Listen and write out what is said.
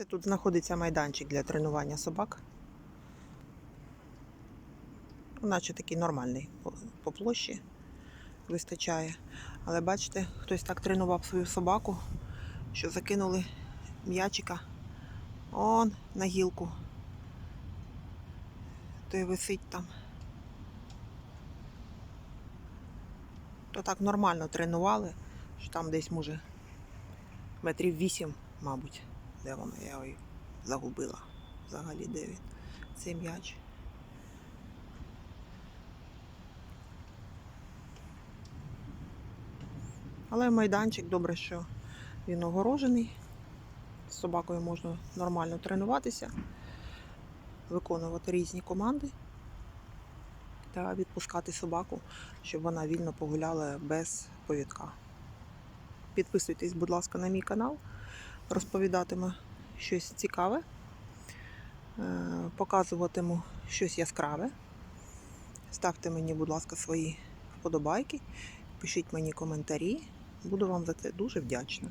Це тут знаходиться майданчик для тренування собак. Наче такий нормальний по, площі вистачає. Але бачите, хтось так тренував свою собаку, що закинули м'ячика он на гілку. Той висить там. То так нормально тренували, що там десь може метрів вісім, мабуть, де воно, я його загубила. Взагалі де він. Цей м'яч. Але майданчик добре, що він огорожений. З собакою можна нормально тренуватися, виконувати різні команди та відпускати собаку, щоб вона вільно погуляла без повідка. Підписуйтесь, будь ласка, на мій канал. Розповідатиму щось цікаве, е, показуватиму щось яскраве. Ставте мені, будь ласка, свої вподобайки, пишіть мені коментарі. Буду вам за це дуже вдячна.